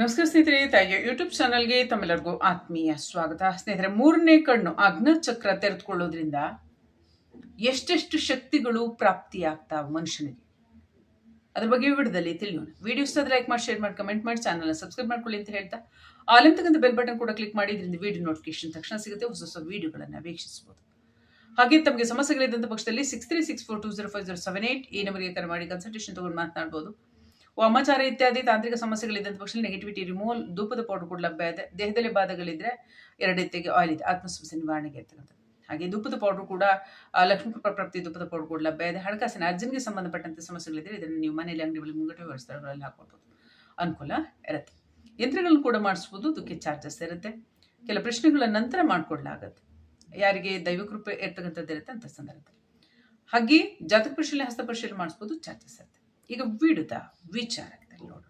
ನಮಸ್ಕಾರ ಸ್ನೇಹಿತರೆ, ತಾಯಿಯ ಯೂಟ್ಯೂಬ್ ಚಾನಲ್ಗೆ ತಮ್ಮೆಲ್ಲರಿಗೂ ಆತ್ಮೀಯ ಸ್ವಾಗತ. ಸ್ನೇಹಿತರೆ, ಮೂರನೇ ಕಣ್ಣು ಅಗ್ನಚಕ್ರ ತೆರೆದುಕೊಳ್ಳೋದ್ರಿಂದ ಎಷ್ಟೆಷ್ಟು ಶಕ್ತಿಗಳು ಪ್ರಾಪ್ತಿಯಾಗ್ತಾವೆ ಮನುಷ್ಯನಿಗೆ? ಅದ್ರ ಬಗ್ಗೆ ವಿಡಿಯೋದಲ್ಲಿ ತಿಳಿಯೋಣ. ವಿಡಿಯೋ ಇಷ್ಟ ಲೈಕ್ ಮಾಡಿ ಶೇರ್ ಮಾಡಿ ಕಮೆಂಟ್ ಮಾಡಿ ಚಾನಲ್ನ ಸಬ್ಸ್ಕ್ರೈಬ್ ಮಾಡ್ಕೊಳ್ಳಿ ಅಂತ ಹೇಳ್ತಾ ಆಲಿಮ್ ತಕ್ಕಂಥ ಬೆಲ್ ಬಟನ್ ಕೂಡ ಕ್ಲಿಕ್ ಮಾಡಿ, ಇದರಿಂದ ವಿಡಿಯೋ ನೋಟಿಫಿಕೇಶನ್ ತಕ್ಷಣ ಸಿಗುತ್ತೆ, ಹೊಸ ಹೊಸ ವಿಡಿಯೋಗಳನ್ನು ವೀಕ್ಷಿಸಬಹುದು. ಹಾಗೆ ತಮಗೆ ಸಮಸ್ಯೆಗಳಿದ್ದಂಥ ಪಕ್ಷದಲ್ಲಿ six three six four two zero five zero seven eight ಈ ನಂಬರ್ಗೆ ಕರೆ ಮಾಡಿ ಕನ್ಸಲ್ಟೇಷನ್ ತಗೊಂಡು ಮಾತನಾಡ್ಬೋದು. ವಾಮಾಚಾರ ಇತ್ಯಾದಿ ತಾಂತ್ರಿಕ ಸಮಸ್ಯೆಗಳಿದ್ದಂಥ ಪಕ್ಷದಲ್ಲಿ ನೆಗೆಟಿವಿಟಿ ರಿಮೂವಲ್ ಧೂಪದ ಪೌಡರ್ ಕೂಡ ಲಭ್ಯ ಇದೆ. ದೇಹದಲ್ಲಿ ಬಾಧಗಳಿದ್ರೆ ಎರಡು ಎತ್ತಿಗೆ ಆಯಿಲ್ ಇದೆ. ಆತ್ಮಸಮಸ್ಯೆ ನಿವಾರಣೆಗೆ ಇರ್ತಕ್ಕಂಥದ್ದು ಹಾಗೆ ಧೂಪದ ಪೌಡರ್ ಕೂಡ ಲಕ್ಷ್ಮೀ ಪ್ರಾಪ್ತಿ ಧೂಪದ ಪೌಡರ್ ಕೂಡ ಲಭ್ಯ ಇದೆ. ಹಣಕಾಸಿನ ಅರ್ಜನ್ಗೆ ಸಂಬಂಧಪಟ್ಟಂತೆ ಸಮಸ್ಯೆಗಳಿದ್ರೆ ಇದನ್ನು ನೀವು ಮನೆಯಲ್ಲಿ ಅಂಗಡಿಗಳಲ್ಲಿ ಮುಂಗಟ ವ್ಯವಸ್ಥೆಗಳಲ್ಲಿ ಹಾಕೊಳ್ಬೋದು. ಅನುಕೂಲ ಇರುತ್ತೆ. ಯಂತ್ರಗಳನ್ನು ಕೂಡ ಮಾಡಿಸ್ಬೋದು. ಅದಕ್ಕೆ ಚಾರ್ಜಸ್ ಇರುತ್ತೆ. ಕೆಲ ಪ್ರಶ್ನೆಗಳ ನಂತರ ಮಾಡಿಕೊಡ್ಲಾಗತ್ತೆ ಯಾರಿಗೆ ದೈವಕೃಪೆ ಇರ್ತಕ್ಕಂಥದ್ದು ಇರುತ್ತೆ ಅಂತ ಸಂದರ್ಭದಲ್ಲಿ. ಹಾಗೆ ಜಾತಕ ಪರಿಶೀಲನೆ, ಹಸ್ತ ಪರಿಶೀಲನೆ ಮಾಡಿಸ್ಬೋದು. ಚಾರ್ಜಸ್ ಇರುತ್ತೆ. ಈಗ ವಿಡುದ ವಿಚಾರ ನೋಡೋಣ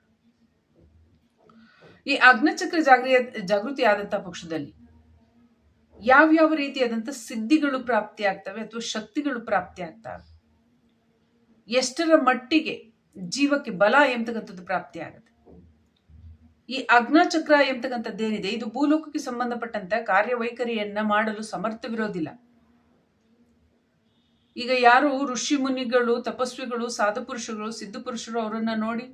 ಈ ಅಗ್ನಚಕ್ರ ಜಾಗೃತಿ ಜಾಗೃತಿ ಆದಂತಹ ಪಕ್ಷದಲ್ಲಿ ಯಾವ್ಯಾವ ರೀತಿಯಾದಂಥ ಸಿದ್ಧಿಗಳು ಪ್ರಾಪ್ತಿ ಆಗ್ತವೆ ಅಥವಾ ಶಕ್ತಿಗಳು ಪ್ರಾಪ್ತಿ ಆಗ್ತವೆ? ಎಷ್ಟರ ಮಟ್ಟಿಗೆ ಜೀವಕ್ಕೆ ಬಲ ಎಂಬತಕ್ಕಂಥದ್ದು ಪ್ರಾಪ್ತಿ ಆಗುತ್ತೆ? ಈ ಅಗ್ನಚಕ್ರ ಎಂಬತಕ್ಕಂಥದ್ದೇನಿದೆ ಇದು ಭೂಲೋಕಕ್ಕೆ ಸಂಬಂಧಪಟ್ಟಂತ ಕಾರ್ಯವೈಖರಿಯನ್ನ ಮಾಡಲು ಸಮರ್ಥವಿರೋದಿಲ್ಲ ಈಗ ಯಾರು ಋಷಿ ಮುನಿಗಳು, ತಪಸ್ವಿಗಳು ಸಾಧುಪುರುಷಗಳು ಸಿದ್ಧಪುರುಷರು ಅವರನ್ನು ನೋಡಿ,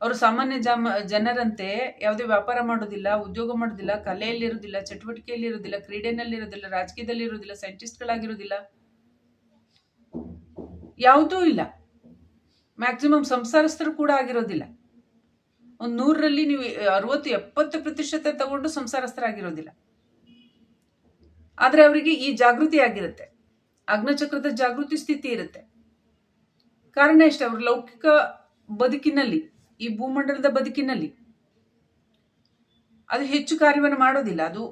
ಅವರು ಸಾಮಾನ್ಯ ಜಮ, ಜನರಂತೆ ಯಾವುದೇ ವ್ಯಾಪಾರ ಮಾಡೋದಿಲ್ಲ, ಉದ್ಯೋಗ ಮಾಡೋದಿಲ್ಲ ಕಲೆಯಲ್ಲಿರೋದಿಲ್ಲ ಚಟುವಟಿಕೆಯಲ್ಲಿ ಇರೋದಿಲ್ಲ ಕ್ರೀಡೆನಲ್ಲಿ ಇರೋದಿಲ್ಲ ರಾಜಕೀಯದಲ್ಲಿ ಇರೋದಿಲ್ಲ ಸೈಂಟಿಸ್ಟ್ಗಳಾಗಿರೋದಿಲ್ಲ ಯಾವುದೂ ಇಲ್ಲ. ಮ್ಯಾಕ್ಸಿಮಮ್ ಸಂಸಾರಸ್ಥರು ಕೂಡ ಆಗಿರೋದಿಲ್ಲ. ಒಂದು ನೂರರಲ್ಲಿ ನೀವು ಅರವತ್ತು, ಎಪ್ಪತ್ತು ಪ್ರತಿಶತ ತಗೊಂಡು ಸಂಸಾರಸ್ಥರಾಗಿರೋದಿಲ್ಲ. ಆದರೆ ಅವರಿಗೆ ಈ ಜಾಗೃತಿ ಆಗಿರುತ್ತೆ. ಅಗ್ನಚಕ್ರದ ಜಾಗೃತಿ ಸ್ಥಿತಿ ಇರುತ್ತೆ. ಕಾರಣ ಇಷ್ಟ ಅವ್ರ ಲೌಕಿಕ ಬದುಕಿನಲ್ಲಿ, ಈ ಭೂಮಂಡಲದ ಬದುಕಿನಲ್ಲಿ ಅದು ಹೆಚ್ಚು ಕಾರ್ಯವನ್ನು ಮಾಡೋದಿಲ್ಲ. ಅದು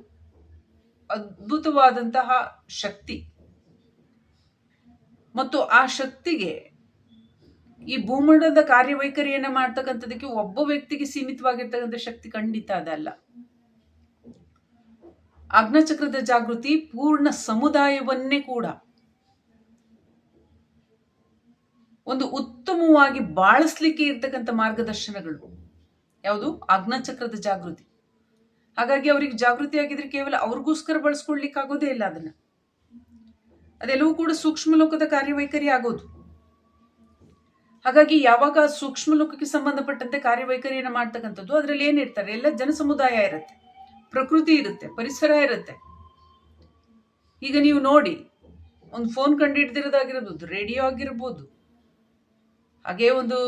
ಅದ್ಭುತವಾದಂತಹ ಶಕ್ತಿ. ಮತ್ತು ಆ ಶಕ್ತಿಗೆ ಈ ಭೂಮಂಡಲದ ಕಾರ್ಯವೈಖರಿಯನ್ನು ಮಾಡ್ತಕ್ಕಂಥದಕ್ಕೆ ಒಬ್ಬ ವ್ಯಕ್ತಿಗೆ ಸೀಮಿತವಾಗಿರ್ತಕ್ಕಂಥ ಶಕ್ತಿ ಖಂಡಿತ ಅದಲ್ಲ. ಅಗ್ನಚಕ್ರದ ಜಾಗೃತಿ ಪೂರ್ಣ ಸಮುದಾಯವನ್ನೇ ಕೂಡ ಒಂದು ಉತ್ತಮವಾಗಿ ಬಾಳಿಸ್ಲಿಕ್ಕೆ ಇರ್ತಕ್ಕಂಥ ಮಾರ್ಗದರ್ಶನಗಳು. ಯಾವುದು? ಅಗ್ನಚಕ್ರದ ಜಾಗೃತಿ. ಹಾಗಾಗಿ ಅವರಿಗೆ ಜಾಗೃತಿ ಆಗಿದ್ರೆ ಕೇವಲ ಅವ್ರಿಗೋಸ್ಕರ ಬಳಸ್ಕೊಳ್ಲಿಕ್ಕೆ ಆಗೋದೇ ಇಲ್ಲ ಅದನ್ನ. ಅದೆಲ್ಲವೂ ಕೂಡ ಸೂಕ್ಷ್ಮ ಲೋಕದ ಕಾರ್ಯವೈಖರಿ ಆಗೋದು. ಹಾಗಾಗಿ ಯಾವಾಗ ಸೂಕ್ಷ್ಮ ಲೋಕಕ್ಕೆ ಸಂಬಂಧಪಟ್ಟಂತೆ ಕಾರ್ಯವೈಖರಿಯನ್ನು ಮಾಡ್ತಕ್ಕಂಥದ್ದು, ಅದರಲ್ಲಿ ಏನಿರ್ತಾರೆ ಎಲ್ಲ ಜನ ಸಮುದಾಯ ಇರುತ್ತೆ. ಪ್ರಕೃತಿ ಇರುತ್ತೆ, ಪರಿಸರ ಇರುತ್ತೆ. ಈಗ ನೀವು ನೋಡಿ, ಒಂದು ಫೋನ್ ಕಂಡುಹಿಡ್ದಿರೋದಾಗಿರ್ಬೋದು ರೇಡಿಯೋ ಆಗಿರ್ಬೋದು ಹಾಗೆ ಒಂದು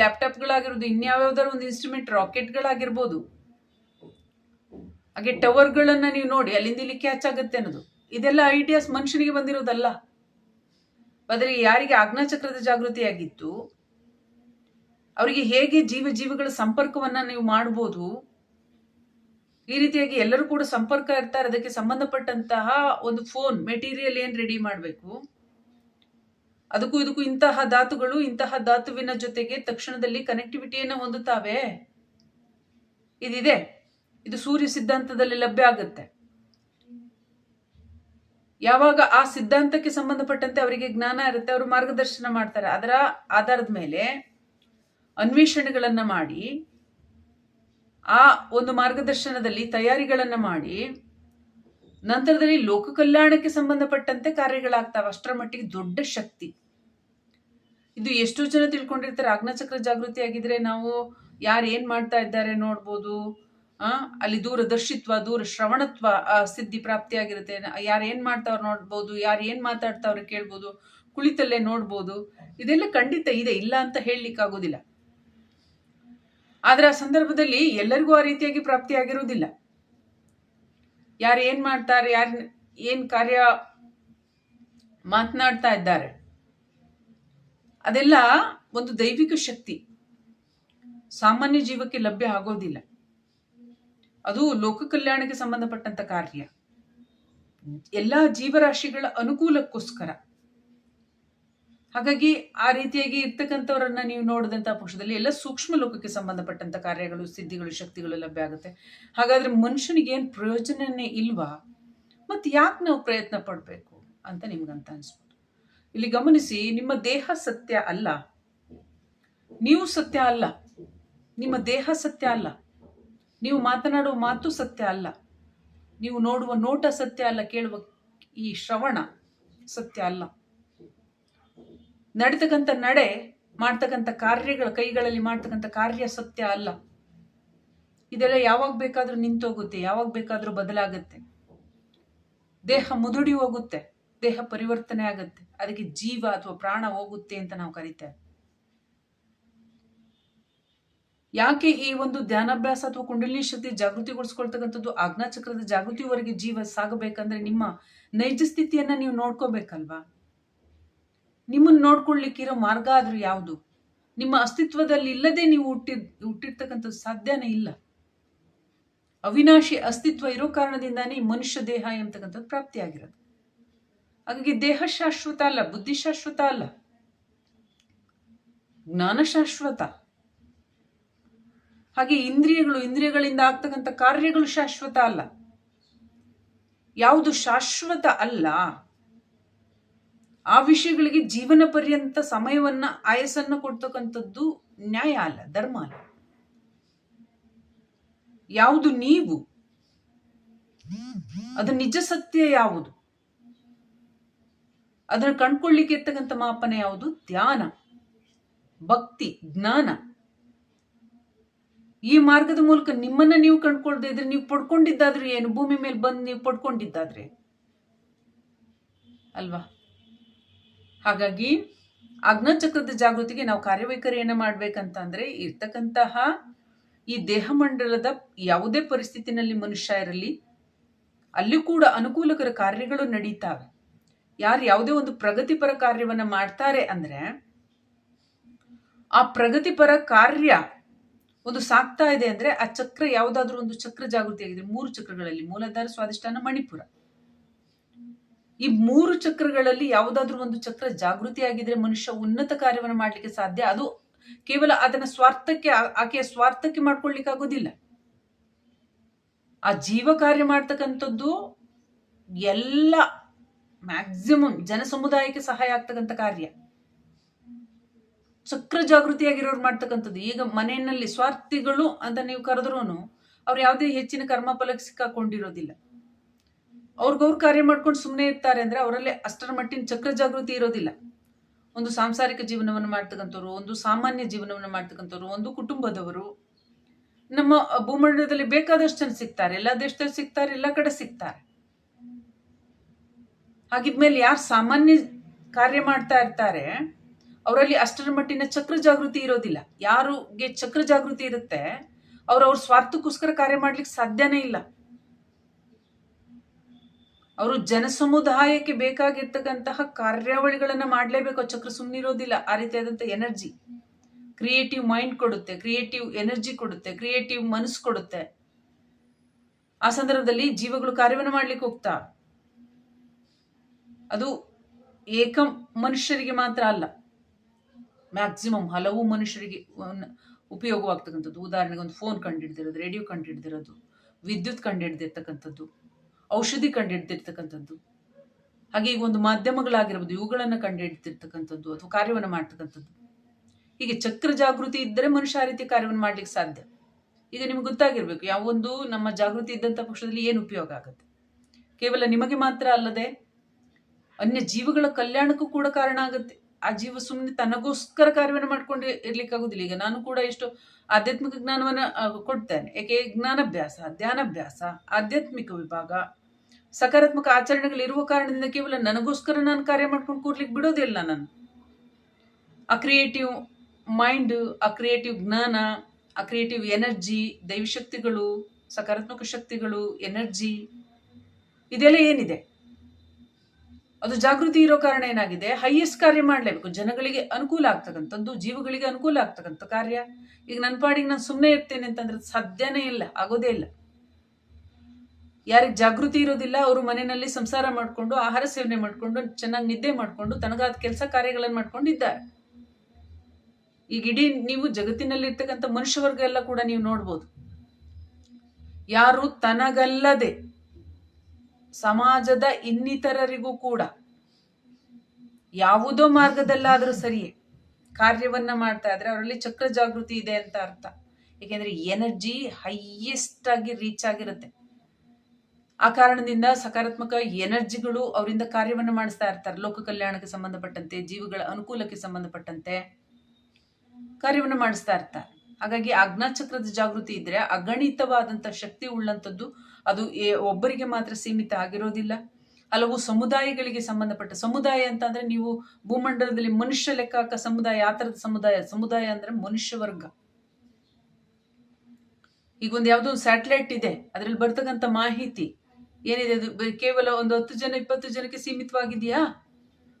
ಲ್ಯಾಪ್ಟಾಪ್ಗಳಾಗಿರ್ಬೋದು ಇನ್ಯಾವ್ಯಾವ್ದಾದ್ರು ಒಂದು ಇನ್ಸ್ಟ್ರೂಮೆಂಟ್ ರಾಕೆಟ್ಗಳಾಗಿರ್ಬೋದು ಹಾಗೆ ಟವರ್ಗಳನ್ನ ನೀವು ನೋಡಿ, ಅಲ್ಲಿಂದ ಇಲ್ಲಿ ಕ್ಯಾಚ್ ಆಗುತ್ತೆ ಅನ್ನೋದು. ಇದೆಲ್ಲ ಐಡಿಯಾಸ್ ಮನುಷ್ಯನಿಗೆ ಬಂದಿರೋದಲ್ಲ. ಬದಲಿಗೆ ಯಾರಿಗೆ ಜಾಗೃತಿ ಆಗಿತ್ತು ಅವರಿಗೆ ಹೇಗೆ ಜೀವ ಜೀವಿಗಳ ಸಂಪರ್ಕವನ್ನ ನೀವು ಮಾಡ್ಬೋದು, ಈ ರೀತಿಯಾಗಿ ಎಲ್ಲರೂ ಕೂಡ ಸಂಪರ್ಕ ಇರ್ತಾರೆ. ಅದಕ್ಕೆ ಸಂಬಂಧಪಟ್ಟಂತಹ ಒಂದು ಫೋನ್ ಮೆಟೀರಿಯಲ್ ಏನ್ ರೆಡಿ ಮಾಡಬೇಕು? ಅದಕ್ಕೂ ಇದಕ್ಕೂ ಇಂತಹ ಧಾತುಗಳು, ಇಂತಹ ಧಾತುವಿನ ಜೊತೆಗೆ ತಕ್ಷಣದಲ್ಲಿ ಕನೆಕ್ಟಿವಿಟಿಯನ್ನು ಹೊಂದುತ್ತಾವೆ. ಇದಿದೆ. ಇದು ಸೂರ್ಯ ಸಿದ್ಧಾಂತದಲ್ಲಿ ಲಭ್ಯ ಆಗುತ್ತೆ. ಯಾವಾಗ ಆ ಸಿದ್ಧಾಂತಕ್ಕೆ ಸಂಬಂಧಪಟ್ಟಂತೆ ಅವರಿಗೆ ಜ್ಞಾನ ಇರುತ್ತೆ, ಅವರು ಮಾರ್ಗದರ್ಶನ ಮಾಡ್ತಾರೆ. ಅದರ ಆಧಾರದ ಮೇಲೆ ಅನ್ವೇಷಣೆಗಳನ್ನು ಮಾಡಿ, ಆ ಒಂದು ಮಾರ್ಗದರ್ಶನದಲ್ಲಿ ತಯಾರಿಗಳನ್ನ ಮಾಡಿ ನಂತರದಲ್ಲಿ ಲೋಕ ಕಲ್ಯಾಣಕ್ಕೆ ಸಂಬಂಧಪಟ್ಟಂತೆ ಕಾರ್ಯಗಳಾಗ್ತಾವೆ. ಅಷ್ಟರ ಮಟ್ಟಿಗೆ ದೊಡ್ಡ ಶಕ್ತಿ. ಇದು ಎಷ್ಟೋ ಜನ ತಿಳ್ಕೊಂಡಿರ್ತಾರೆ. ಅಗ್ನಚಕ್ರ ಜಾಗೃತಿ ಆಗಿದ್ರೆ ನಾವು ಯಾರು ಏನ್ ಮಾಡ್ತಾ ಇದ್ದಾರೆ ನೋಡ್ಬೋದು. ಆ, ಅಲ್ಲಿ ದೂರದರ್ಶಿತ್ವ ದೂರ ಶ್ರವಣತ್ವ ಸಿದ್ಧಿ ಪ್ರಾಪ್ತಿಯಾಗಿರುತ್ತೆ ಯಾರು ಏನ್ ಮಾಡ್ತಾವ್ರು ನೋಡ್ಬೋದು. ಯಾರು ಏನ್ ಮಾತಾಡ್ತಾವ್ರ ಕೇಳ್ಬೋದು. ಕುಳಿತಲ್ಲೇ ನೋಡ್ಬೋದು. ಇದೆಲ್ಲ ಖಂಡಿತ ಇದೆ. ಇಲ್ಲ ಅಂತ ಹೇಳಲಿಕ್ಕೆ ಆಗೋದಿಲ್ಲ ಆದ್ರೆ ಆ ಸಂದರ್ಭದಲ್ಲಿ ಎಲ್ಲರಿಗೂ ಆ ರೀತಿಯಾಗಿ ಪ್ರಾಪ್ತಿಯಾಗಿರುವುದಿಲ್ಲ ಯಾರು ಏನು ಮಾಡ್ತಾರೆ, ಯಾರು ಏನು ಕಾರ್ಯ ಮಾತನಾಡ್ತಾ ಇದ್ದಾರೆ. ಅದೆಲ್ಲ ಒಂದು ದೈವಿಕ ಶಕ್ತಿ. ಸಾಮಾನ್ಯ ಜೀವಕ್ಕೆ ಲಭ್ಯ ಆಗೋದಿಲ್ಲ. ಅದು ಲೋಕ ಕಲ್ಯಾಣಕ್ಕೆ ಸಂಬಂಧಪಟ್ಟಂತ ಕಾರ್ಯ. ಎಲ್ಲ ಜೀವರಾಶಿಗಳ ಅನುಕೂಲಕ್ಕೋಸ್ಕರ. ಹಾಗಾಗಿ ಆ ರೀತಿಯಾಗಿ ಇರ್ತಕ್ಕಂಥವರನ್ನ ನೀವು ನೋಡಿದಂತಹ ಪಕ್ಷದಲ್ಲಿ ಎಲ್ಲ ಸೂಕ್ಷ್ಮ ಲೋಕಕ್ಕೆ ಸಂಬಂಧಪಟ್ಟಂತ ಕಾರ್ಯಗಳು, ಸಿದ್ಧಿಗಳು, ಶಕ್ತಿಗಳು ಲಭ್ಯ ಆಗುತ್ತೆ. ಹಾಗಾದ್ರೆ ಮನುಷ್ಯನಿಗೆ ಏನ್ ಪ್ರಯೋಜನನೇ ಇಲ್ವಾ? ಮತ್ತೆ ಯಾಕೆ ನಾವು ಪ್ರಯತ್ನ ಪಡಬೇಕು ಅಂತ ನಿಮ್ಗಂತ ಅನಿಸ್ಬೋದು. ಇಲ್ಲಿ ಗಮನಿಸಿ, ನಿಮ್ಮ ದೇಹ ಸತ್ಯ ಅಲ್ಲ. ನೀವು ಸತ್ಯ ಅಲ್ಲ. ನಿಮ್ಮ ದೇಹ ಸತ್ಯ ಅಲ್ಲ. ನೀವು ಮಾತನಾಡುವ ಮಾತು ಸತ್ಯ ಅಲ್ಲ. ನೀವು ನೋಡುವ ನೋಟ ಸತ್ಯ ಅಲ್ಲ. ಕೇಳುವ ಈ ಶ್ರವಣ ಸತ್ಯ ಅಲ್ಲ. ನಡೀತಕ್ಕಂಥ ನಡೆ ಮಾಡ್ತಕ್ಕಂಥ ಕಾರ್ಯಗಳ ಕೈಗಳಲ್ಲಿ ಮಾಡ್ತಕ್ಕಂಥ ಕಾರ್ಯ ಸತ್ಯ ಅಲ್ಲ. ಇದೆಲ್ಲ ಯಾವಾಗ ಬೇಕಾದರೂ ನಿಂತೋಗುತ್ತೆ, ಯಾವಾಗ ಬೇಕಾದರೂ ಬದಲಾಗುತ್ತೆ. ದೇಹ ಮುದುಡಿ ಹೋಗುತ್ತೆ, ದೇಹ ಪರಿವರ್ತನೆ ಆಗುತ್ತೆ. ಅದಕ್ಕೆ ಜೀವ ಅಥವಾ ಪ್ರಾಣ ಹೋಗುತ್ತೆ ಅಂತ ನಾವು ಕರಿತೇವೆ. ಯಾಕೆ ಈ ಒಂದು ಧ್ಯಾನಾಭ್ಯಾಸ ಅಥವಾ ಕುಂಡಲಿನಿ ಶಕ್ತಿ ಜಾಗೃತಿಗೊಳಿಸ್ಕೊಳ್ತಕ್ಕಂಥದ್ದು, ಆಜ್ಞಾಚಕ್ರದ ಜಾಗೃತಿವರೆಗೆ ಜೀವ ಸಾಗಬೇಕಂದ್ರೆ ನಿಮ್ಮ ನೈಜ ಸ್ಥಿತಿಯನ್ನ ನೀವು ನೋಡ್ಕೋಬೇಕಲ್ವಾ? ನಿಮ್ಮನ್ನ ನೋಡ್ಕೊಳ್ಲಿಕ್ಕಿರೋ ಮಾರ್ಗ ಆದರೂ ಯಾವುದು? ನಿಮ್ಮ ಅಸ್ತಿತ್ವದಲ್ಲಿ ಇಲ್ಲದೆ ನೀವು ಹುಟ್ಟಿ ಹುಟ್ಟಿರ್ತಕ್ಕಂಥ ಸಾಧ್ಯನೇ ಇಲ್ಲ. ಅವಿನಾಶಿ ಅಸ್ತಿತ್ವ ಇರೋ ಕಾರಣದಿಂದಾನೇ ಮನುಷ್ಯ ದೇಹ ಎಂಬತಕ್ಕಂಥದ್ದು ಪ್ರಾಪ್ತಿಯಾಗಿರೋದು ಹಾಗಾಗಿ ದೇಹ ಶಾಶ್ವತ ಅಲ್ಲ, ಬುದ್ಧಿ ಶಾಶ್ವತ ಅಲ್ಲ. ಜ್ಞಾನ ಶಾಶ್ವತ. ಹಾಗೆ ಇಂದ್ರಿಯಗಳು ಇಂದ್ರಿಯಗಳಿಂದ ಆಗ್ತಕ್ಕಂಥ ಕಾರ್ಯಗಳು ಶಾಶ್ವತ ಅಲ್ಲ. ಯಾವುದು ಶಾಶ್ವತ ಅಲ್ಲ ಆ ವಿಷಯಗಳಿಗೆ ಜೀವನ ಪರ್ಯಂತ ಸಮಯವನ್ನ, ಆಯಸ್ಸನ್ನು ಕೊಡ್ತಕ್ಕಂಥದ್ದು ನ್ಯಾಯ ಅಲ್ಲ, ಧರ್ಮ ಅಲ್ಲ. ಯಾವುದು ನೀವು, ಅದು ನಿಜ ಸತ್ಯ ಯಾವುದು? ಅದನ್ನು ಕಂಡ್ಕೊಳ್ಳಿಕ್ಕೆ ಇರ್ತಕ್ಕಂಥ ಮಾಪನ ಯಾವುದು? ಧ್ಯಾನ, ಭಕ್ತಿ, ಜ್ಞಾನ. ಈ ಮಾರ್ಗದ ಮೂಲಕ ನಿಮ್ಮನ್ನ ನೀವು ಕಂಡ್ಕೊಳ್ದೇ ಇದ್ರೆ ನೀವು ಪಡ್ಕೊಂಡಿದ್ದಾದ್ರೆ ಏನು? ಭೂಮಿ ಮೇಲೆ ಬಂದು ನೀವು ಪಡ್ಕೊಂಡಿದ್ದಾದ್ರೆ? ಅಲ್ವಾ? ಹಾಗಾಗಿ ಅಗ್ನಚಕ್ರದ ಜಾಗೃತಿಗೆ ನಾವು ಕಾರ್ಯವೈಖರಿಯನ್ನ ಮಾಡ್ಬೇಕಂತ ಅಂದ್ರೆ ಇರ್ತಕ್ಕಂತಹ ಈ ದೇಹಮಂಡಲದ ಯಾವುದೇ ಪರಿಸ್ಥಿತಿನಲ್ಲಿ ಮನುಷ್ಯ ಇರಲಿ, ಅಲ್ಲಿ ಕೂಡ ಅನುಕೂಲಕರ ಕಾರ್ಯಗಳು ನಡೀತಾವೆ. ಯಾರು ಯಾವುದೇ ಒಂದು ಪ್ರಗತಿಪರ ಕಾರ್ಯವನ್ನ ಮಾಡ್ತಾರೆ ಅಂದ್ರೆ ಆ ಪ್ರಗತಿಪರ ಕಾರ್ಯ ಒಂದು ಸಾಕ್ತಾ ಇದೆ ಅಂದ್ರೆ ಆ ಚಕ್ರ ಯಾವುದಾದ್ರೂ ಒಂದು ಚಕ್ರ ಜಾಗೃತಿ ಆಗಿದೆ ಮೂರು ಚಕ್ರಗಳಲ್ಲಿ, ಮೂಲಾಧಾರ ಸ್ವಾದಿಷ್ಠಾನ ಮಣಿಪುರ. ಈ ಮೂರು ಚಕ್ರಗಳಲ್ಲಿ ಯಾವುದಾದ್ರೂ ಒಂದು ಚಕ್ರ ಜಾಗೃತಿ ಆಗಿದ್ರೆ ಮನುಷ್ಯ ಉನ್ನತ ಕಾರ್ಯವನ್ನು ಮಾಡ್ಲಿಕ್ಕೆ ಸಾಧ್ಯ? ಅದು ಕೇವಲ ಅದನ್ನ ಸ್ವಾರ್ಥಕ್ಕೆ, ಆಕೆಯ ಸ್ವಾರ್ಥಕ್ಕೆ ಮಾಡ್ಕೊಳ್ಲಿಕ್ಕೆ ಆಗೋದಿಲ್ಲ. ಆ ಜೀವ ಕಾರ್ಯ ಮಾಡ್ತಕ್ಕಂಥದ್ದು ಎಲ್ಲ ಮ್ಯಾಕ್ಸಿಮಮ್ ಜನ ಸಮುದಾಯಕ್ಕೆ ಸಹಾಯ ಆಗ್ತಕ್ಕಂಥ ಕಾರ್ಯ. ಚಕ್ರ ಜಾಗೃತಿಯಾಗಿರೋರು ಮಾಡ್ತಕ್ಕಂಥದ್ದು. ಈಗ ಮನೆಯಲ್ಲಿ ಸ್ವಾರ್ಥಿಗಳು ಅಂತ ನೀವು ಕರೆದ್ರೂ ಅವ್ರು ಯಾವುದೇ ಹೆಚ್ಚಿನ ಕರ್ಮ ಫಲಕ್ಕೆ ಸಿಕ್ಕಾಕೊಂಡಿರೋದಿಲ್ಲ. ಅವ್ರಿಗವ್ರು ಕಾರ್ಯ ಮಾಡ್ಕೊಂಡು ಸುಮ್ಮನೆ ಇರ್ತಾರೆ ಅಂದರೆ ಅವರಲ್ಲಿ ಅಷ್ಟರ ಮಟ್ಟಿನ ಚಕ್ರ ಜಾಗೃತಿ ಇರೋದಿಲ್ಲ. ಒಂದು ಸಾಂಸಾರಿಕ ಜೀವನವನ್ನು ಮಾಡ್ತಕ್ಕಂಥವ್ರು, ಒಂದು ಸಾಮಾನ್ಯ ಜೀವನವನ್ನು ಮಾಡ್ತಕ್ಕಂಥವ್ರು, ಒಂದು ಕುಟುಂಬದವರು, ನಮ್ಮ ಭೂಮಂಡಲದಲ್ಲಿ ಬೇಕಾದಷ್ಟು ಜನ ಸಿಗ್ತಾರೆ, ಎಲ್ಲ ದೇಶದಲ್ಲಿ ಸಿಗ್ತಾರೆ, ಎಲ್ಲ ಕಡೆ ಸಿಗ್ತಾರೆ. ಹಾಗಿದ್ಮೇಲೆ ಯಾರು ಸಾಮಾನ್ಯ ಕಾರ್ಯ ಮಾಡ್ತಾ ಇರ್ತಾರೆ, ಅವರಲ್ಲಿ ಅಷ್ಟರ ಮಟ್ಟಿನ ಚಕ್ರ ಜಾಗೃತಿ ಇರೋದಿಲ್ಲ. ಯಾರಿಗೆ ಚಕ್ರ ಜಾಗೃತಿ ಇರುತ್ತೆ, ಅವ್ರು ಅವ್ರ ಸ್ವಾರ್ಥಕ್ಕೋಸ್ಕರ ಕಾರ್ಯ ಮಾಡ್ಲಿಕ್ಕೆ ಸಾಧ್ಯನೇ ಇಲ್ಲ. ಅವರು ಜನಸಮುದಾಯಕ್ಕೆ ಬೇಕಾಗಿರ್ತಕ್ಕಂತಹ ಕಾರ್ಯಾವಳಿಗಳನ್ನ ಮಾಡಲೇಬೇಕು. ಚಕ್ರ ಸುಮ್ಮನಿರೋದಿಲ್ಲ ಆ ರೀತಿಯಾದಂಥ ಎನರ್ಜಿ. ಕ್ರಿಯೇಟಿವ್ ಮೈಂಡ್ ಕೊಡುತ್ತೆ. ಕ್ರಿಯೇಟಿವ್ ಎನರ್ಜಿ ಕೊಡುತ್ತೆ. ಕ್ರಿಯೇಟಿವ್ ಮನಸ್ಸು ಕೊಡುತ್ತೆ. ಆ ಸಂದರ್ಭದಲ್ಲಿ ಜೀವಗಳು ಕಾರ್ಯವನ್ನು ಮಾಡ್ಲಿಕ್ಕೆ ಹೋಗ್ತಾ. ಅದು ಏಕ ಮನುಷ್ಯರಿಗೆ ಮಾತ್ರ ಅಲ್ಲ. ಮ್ಯಾಕ್ಸಿಮಮ್ ಹಲವು ಮನುಷ್ಯರಿಗೆ ಉಪಯೋಗವಾಗ್ತಕ್ಕಂಥದ್ದು. ಉದಾಹರಣೆಗೆ ಒಂದು ಫೋನ್ ಕಂಡುಹಿಡ್ದಿರೋದು, ರೇಡಿಯೋ ಕಂಡು ಹಿಡ್ದಿರೋದು ವಿದ್ಯುತ್ ಕಂಡುಹಿಡ್ದಿರ್ತಕ್ಕಂಥದ್ದು. ಔಷಧಿ ಕಂಡುಹಿಡ್ದಿರ್ತಕ್ಕಂಥದ್ದು. ಹಾಗೆ ಈಗ ಒಂದು ಮಾಧ್ಯಮಗಳಾಗಿರ್ಬೋದು, ಇವುಗಳನ್ನು ಕಂಡುಹಿಡ್ತಿರ್ತಕ್ಕಂಥದ್ದು ಅಥವಾ ಕಾರ್ಯವನ್ನು ಮಾಡ್ತಕ್ಕಂಥದ್ದು. ಹೀಗೆ ಚಕ್ರ ಜಾಗೃತಿ ಇದ್ದರೆ ಮನುಷ್ಯ ಆ ರೀತಿ ಕಾರ್ಯವನ್ನು ಮಾಡ್ಲಿಕ್ಕೆ ಸಾಧ್ಯ. ಈಗ ನಿಮ್ಗೆ ಗೊತ್ತಾಗಿರ್ಬೇಕು, ಯಾವೊಂದು ನಮ್ಮ ಜಾಗೃತಿ ಇದ್ದಂಥ ಪಕ್ಷದಲ್ಲಿ ಏನು ಉಪಯೋಗ ಆಗುತ್ತೆ. ಕೇವಲ ನಿಮಗೆ ಮಾತ್ರ ಅಲ್ಲದೆ ಅನ್ಯ ಜೀವಗಳ ಕಲ್ಯಾಣಕ್ಕೂ ಕೂಡ ಕಾರಣ ಆಗುತ್ತೆ. ಆ ಜೀವ ಸುಮ್ಮನೆ ತನಗೋಸ್ಕರ ಕಾರ್ಯವನ್ನು ಮಾಡ್ಕೊಂಡು ಇರ್ಲಿಕ್ಕಾಗೋದಿಲ್ಲ. ಈಗ ನಾನು ಕೂಡ ಎಷ್ಟು ಆಧ್ಯಾತ್ಮಿಕ ಜ್ಞಾನವನ್ನ ಕೊಡ್ತೇನೆ. ಯಾಕೆ ಜ್ಞಾನಾಭ್ಯಾಸ, ಧ್ಯಾನಾಭ್ಯಾಸ, ಆಧ್ಯಾತ್ಮಿಕ ವಿಭಾಗ ಸಕಾರಾತ್ಮಕ ಆಚರಣೆಗಳು ಇರುವ ಕಾರಣದಿಂದ ಕೇವಲ ನನಗೋಸ್ಕರ ನಾನು ಕಾರ್ಯ ಮಾಡ್ಕೊಂಡು ಕೂರ್ಲಿಕ್ಕೆ ಬಿಡೋದಿಲ್ಲ ನಾನು. ಆ ಕ್ರಿಯೇಟಿವ್ ಮೈಂಡ್ ಆ ಕ್ರಿಯೇಟಿವ್ ಜ್ಞಾನ, ಆ ಕ್ರಿಯೇಟಿವ್ ಎನರ್ಜಿ ದೈವಶಕ್ತಿಗಳು, ಸಕಾರಾತ್ಮಕ ಶಕ್ತಿಗಳು ಎನರ್ಜಿ ಇದೆಲ್ಲ ಏನಿದೆ? ಅದು ಜಾಗೃತಿ ಇರೋ ಕಾರಣ ಏನಾಗಿದೆ? ಹೈಯೆಸ್ಟ್ ಕಾರ್ಯ ಮಾಡಲೇಬೇಕು. ಜನಗಳಿಗೆ ಅನುಕೂಲ ಆಗ್ತಕ್ಕಂಥದ್ದು, ಜೀವಗಳಿಗೆ ಅನುಕೂಲ ಆಗ್ತಕ್ಕಂಥ ಕಾರ್ಯ. ಈಗ ನನ್ನ ಪಾಡಿಗೆ ನಾನು ಸುಮ್ಮನೆ ಇರ್ತೇನೆ ಅಂತಂದ್ರೆ ಸಾಧ್ಯನೇ ಇಲ್ಲ, ಆಗೋದೇ ಇಲ್ಲ. ಯಾರಿಗೆ ಜಾಗೃತಿ ಇರೋದಿಲ್ಲ, ಅವರು ಮನೆಯಲ್ಲಿ ಸಂಸಾರ ಮಾಡಿಕೊಂಡು, ಆಹಾರ ಸೇವನೆ ಮಾಡಿಕೊಂಡು, ಚೆನ್ನಾಗಿ ನಿದ್ದೆ ಮಾಡಿಕೊಂಡು, ತನಗಾದ ಕೆಲಸ ಕಾರ್ಯಗಳನ್ನು ಮಾಡ್ಕೊಂಡಿದ್ದಾರೆ. ಈಗ ಇಡೀ ನೀವು ಜಗತ್ತಿನಲ್ಲಿ ಇರ್ತಕ್ಕಂಥ ಮನುಷ್ಯವರ್ಗ ಎಲ್ಲ ಕೂಡ ನೀವು ನೋಡ್ಬೋದು. ಯಾರು ತನಗಲ್ಲದೆ ಸಮಾಜದ ಇನ್ನಿತರರಿಗೂ ಕೂಡ ಯಾವುದೋ ಮಾರ್ಗದಲ್ಲಾದರೂ ಸರಿಯೇ ಕಾರ್ಯವನ್ನ ಮಾಡ್ತಾ ಇದ್ರೆ ಅವರಲ್ಲಿ ಚಕ್ರ ಜಾಗೃತಿ ಇದೆ ಅಂತ ಅರ್ಥ. ಏಕೆಂದರೆ ಎನರ್ಜಿ ಹೈಯೆಸ್ಟ್ ಆಗಿ ರೀಚ್ ಆಗಿರುತ್ತೆ. ಆ ಕಾರಣದಿಂದ ಸಕಾರಾತ್ಮಕ ಎನರ್ಜಿಗಳು ಅವರಿಂದ ಕಾರ್ಯವನ್ನು ಮಾಡಿಸ್ತಾ ಇರ್ತಾರೆ. ಲೋಕ ಕಲ್ಯಾಣಕ್ಕೆ ಸಂಬಂಧಪಟ್ಟಂತೆ, ಜೀವಿಗಳ ಅನುಕೂಲಕ್ಕೆ ಸಂಬಂಧಪಟ್ಟಂತೆ ಕಾರ್ಯವನ್ನು ಮಾಡಿಸ್ತಾ ಇರ್ತಾರೆ. ಹಾಗಾಗಿ ಚಕ್ರದ ಜಾಗೃತಿ ಇದ್ರೆ ಅಗಣಿತವಾದಂಥ ಶಕ್ತಿ ಉಳ್ಳಂಥದ್ದು ಅದು ಒಬ್ಬರಿಗೆ ಮಾತ್ರ ಸೀಮಿತ ಆಗಿರೋದಿಲ್ಲ. ಹಲವು ಸಮುದಾಯಗಳಿಗೆ ಸಂಬಂಧಪಟ್ಟ, ಸಮುದಾಯ ಅಂತ ಅಂದ್ರೆ ನೀವು ಭೂಮಂಡಲದಲ್ಲಿ ಮನುಷ್ಯ ಲೆಕ್ಕಾಕ ಸಮುದಾಯ, ಆ ಥರದ ಸಮುದಾಯ ಸಮುದಾಯ ಅಂದ್ರೆ ಮನುಷ್ಯ ವರ್ಗ. ಈಗ ಒಂದು ಯಾವುದೋ ಸ್ಯಾಟಲೈಟ್ ಇದೆ. ಅದರಲ್ಲಿ ಬರ್ತಕ್ಕಂಥ ಮಾಹಿತಿ ಏನಿದೆ ಅದು? ಕೇವಲ ಒಂದು ಹತ್ತು ಜನ, ಇಪ್ಪತ್ತು ಜನಕ್ಕೆ ಸೀಮಿತವಾಗಿದೆಯಾ?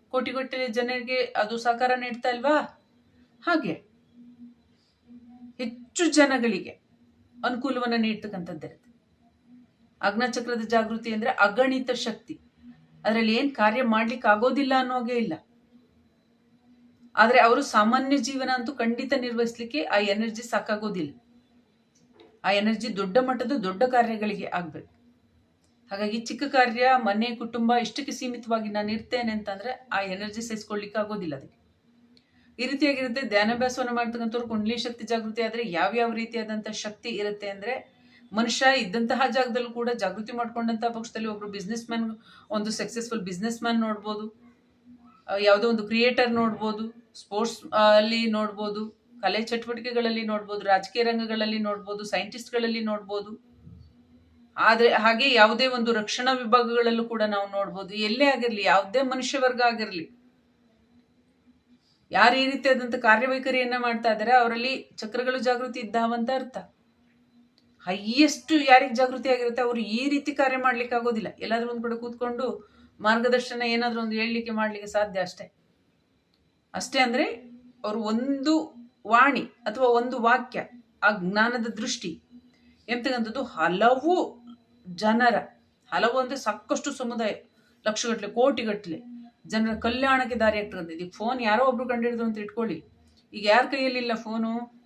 ಕೋಟಿಗಟ್ಟಲೆ ಜನರಿಗೆ ಅದು ಸಹಕಾರ ನೀಡ್ತಾ ಇಲ್ವಾ? ಹಾಗೆ. ಹೆಚ್ಚು ಜನಗಳಿಗೆ ಅನುಕೂಲವನ್ನು ನೀಡ್ತಕ್ಕಂಥದ್ದಿರುತ್ತೆ. ಅಗ್ನಚಕ್ರದ ಜಾಗೃತಿ ಅಂದ್ರೆ ಅಗಣಿತ ಶಕ್ತಿ. ಅದರಲ್ಲಿ ಏನು ಕಾರ್ಯ ಮಾಡ್ಲಿಕ್ಕೆ ಆಗೋದಿಲ್ಲ ಅನ್ನೋಗೆ ಇಲ್ಲ. ಆದ್ರೆ ಅವರು ಸಾಮಾನ್ಯ ಜೀವನ ಅಂತೂ ಖಂಡಿತ ನಿರ್ವಹಿಸ್ಲಿಕ್ಕೆ ಆ ಎನರ್ಜಿ ಸಾಕಾಗೋದಿಲ್ಲ. ಆ ಎನರ್ಜಿ ದೊಡ್ಡ ಮಟ್ಟದ ದೊಡ್ಡ ಕಾರ್ಯಗಳಿಗೆ ಆಗ್ಬೇಕು. ಹಾಗಾಗಿ ಚಿಕ್ಕ ಕಾರ್ಯ, ಮನೆ, ಕುಟುಂಬ ಇಷ್ಟಕ್ಕೆ ಸೀಮಿತವಾಗಿ ನಾನು ಇರ್ತೇನೆ ಅಂತಂದ್ರೆ ಆ ಎನರ್ಜಿ ಸೇರಿಸ್ಕೊಳ್ಳಿಕ್ಕೆ ಆಗೋದಿಲ್ಲ ಅದಕ್ಕೆ. ಈ ರೀತಿಯಾಗಿರುತ್ತೆ ಧ್ಯಾನಾಭ್ಯಾಸವನ್ನು ಮಾಡ್ತಕ್ಕಂಥವ್ರು ಕುಂಡ್ಲಿ ಶಕ್ತಿ ಜಾಗೃತಿ ಆದ್ರೆ ಯಾವ್ಯಾವ ರೀತಿಯಾದಂಥ ಶಕ್ತಿ ಇರುತ್ತೆ ಅಂದ್ರೆ ಮನುಷ್ಯ ಇದ್ದಂತಹ ಜಾಗದಲ್ಲೂ ಕೂಡ ಜಾಗೃತಿ ಮಾಡ್ಕೊಂಡಂತ ಪಕ್ಷದಲ್ಲಿ ಒಬ್ರು ಬಿಸ್ನೆಸ್ ಮ್ಯಾನ್ ಒಂದು ಸಕ್ಸಸ್ಫುಲ್ ಬಿಸ್ನೆಸ್ ಮ್ಯಾನ್ ನೋಡ್ಬೋದು ಯಾವುದೋ ಒಂದು ಕ್ರಿಯೇಟರ್ ನೋಡ್ಬೋದು ಸ್ಪೋರ್ಟ್ಸ್ ಅಲ್ಲಿ ನೋಡ್ಬೋದು, ಕಲೆ ಚಟುವಟಿಕೆಗಳಲ್ಲಿ ನೋಡ್ಬೋದು, ರಾಜಕೀಯ ರಂಗಗಳಲ್ಲಿ ನೋಡ್ಬೋದು ಸೈಂಟಿಸ್ಟ್ಗಳಲ್ಲಿ ನೋಡ್ಬೋದು ಆದ್ರೆ ಹಾಗೆ ಯಾವುದೇ ಒಂದು ರಕ್ಷಣಾ ವಿಭಾಗಗಳಲ್ಲೂ ಕೂಡ ನಾವು ನೋಡ್ಬೋದು. ಎಲ್ಲೇ ಆಗಿರಲಿ, ಯಾವುದೇ ಮನುಷ್ಯ ವರ್ಗ ಆಗಿರಲಿ, ಯಾರು ಈ ರೀತಿಯಾದಂಥ ಕಾರ್ಯವೈಖರಿಯನ್ನ ಮಾಡ್ತಾ ಇದ್ದಾರೆ ಅವರಲ್ಲಿ ಚಕ್ರಗಳು ಜಾಗೃತಿ ಇದ್ದಾವಂತ ಅರ್ಥ. ಹೈಯೆಸ್ಟ್ ಯಾರಿಗೆ ಜಾಗೃತಿ ಆಗಿರುತ್ತೆ, ಅವರು ಈ ರೀತಿ ಕಾರ್ಯ ಮಾಡ್ಲಿಕ್ಕೆ ಆಗೋದಿಲ್ಲ. ಎಲ್ಲಾದ್ರೂ ಒಂದ್ ಕಡೆ ಕೂತ್ಕೊಂಡು ಮಾರ್ಗದರ್ಶನ ಏನಾದ್ರೂ ಒಂದು ಹೇಳಲಿಕ್ಕೆ ಮಾಡ್ಲಿಕ್ಕೆ ಸಾಧ್ಯ ಅಷ್ಟೇ. ಅಷ್ಟೇ ಅಂದ್ರೆ ಅವರು ಒಂದು ವಾಣಿ ಅಥವಾ ಒಂದು ವಾಕ್ಯ, ಆ ಜ್ಞಾನದ ದೃಷ್ಟಿ ಎಂತಕ್ಕಂಥದ್ದು ಹಲವು ಜನರ, ಹಲವು ಅಂದ್ರೆ ಸಾಕಷ್ಟು ಸಮುದಾಯ, ಲಕ್ಷಗಟ್ಟಲೆ, ಕೋಟಿಗಟ್ಟಲೆ ಜನರ ಕಲ್ಯಾಣಕ್ಕೆ ದಾರಿ ಆಗ್ತಕ್ಕಂಥ ಈಗ ಫೋನ್ ಯಾರೋ ಒಬ್ರು ಕಂಡಿಡಿದ್ರು ಅಂತ ಇಟ್ಕೊಳ್ಳಿ. ಈಗ ಯಾರ ಕೈಯಲ್ಲಿಲ್ಲ ಫೋನು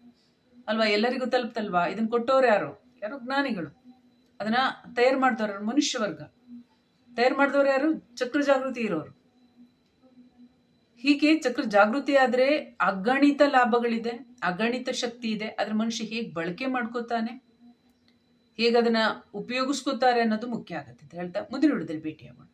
ಅಲ್ವಾ? ಎಲ್ಲರಿಗೂ ತಲುಪ್ತಲ್ವಾ? ಇದನ್ನ ಕೊಟ್ಟವ್ರು ಯಾರು? ಯಾರು? ಜ್ಞಾನಿಗಳು. ಅದನ್ನ ತಯಾರು ಮಾಡಿದವ್ರು ಮನುಷ್ಯ ವರ್ಗ. ತಯಾರು ಮಾಡಿದವ್ರು ಯಾರು? ಚಕ್ರ ಜಾಗೃತಿ ಇರೋರು. ಹೀಗೆ ಚಕ್ರ ಜಾಗೃತಿ ಆದ್ರೆ ಅಗಣಿತ ಲಾಭಗಳಿದೆ, ಅಗಣಿತ ಶಕ್ತಿ ಇದೆ. ಅದ್ರ ಮನುಷ್ಯ ಹೇಗೆ ಬಳಕೆ ಮಾಡ್ಕೋತಾನೆ? ಹೇಗೆ ಅದನ್ನ ಉಪಯೋಗಿಸ್ಕೋತಾರೆ ಅನ್ನೋದು ಮುಖ್ಯ ಆಗುತ್ತೆ ಅಂತ ಹೇಳ್ತಾ ಮುಂದಿನ ವಿಡಿಯೋದಲ್ಲಿ ಭೇಟಿಯಾಗೋಣ.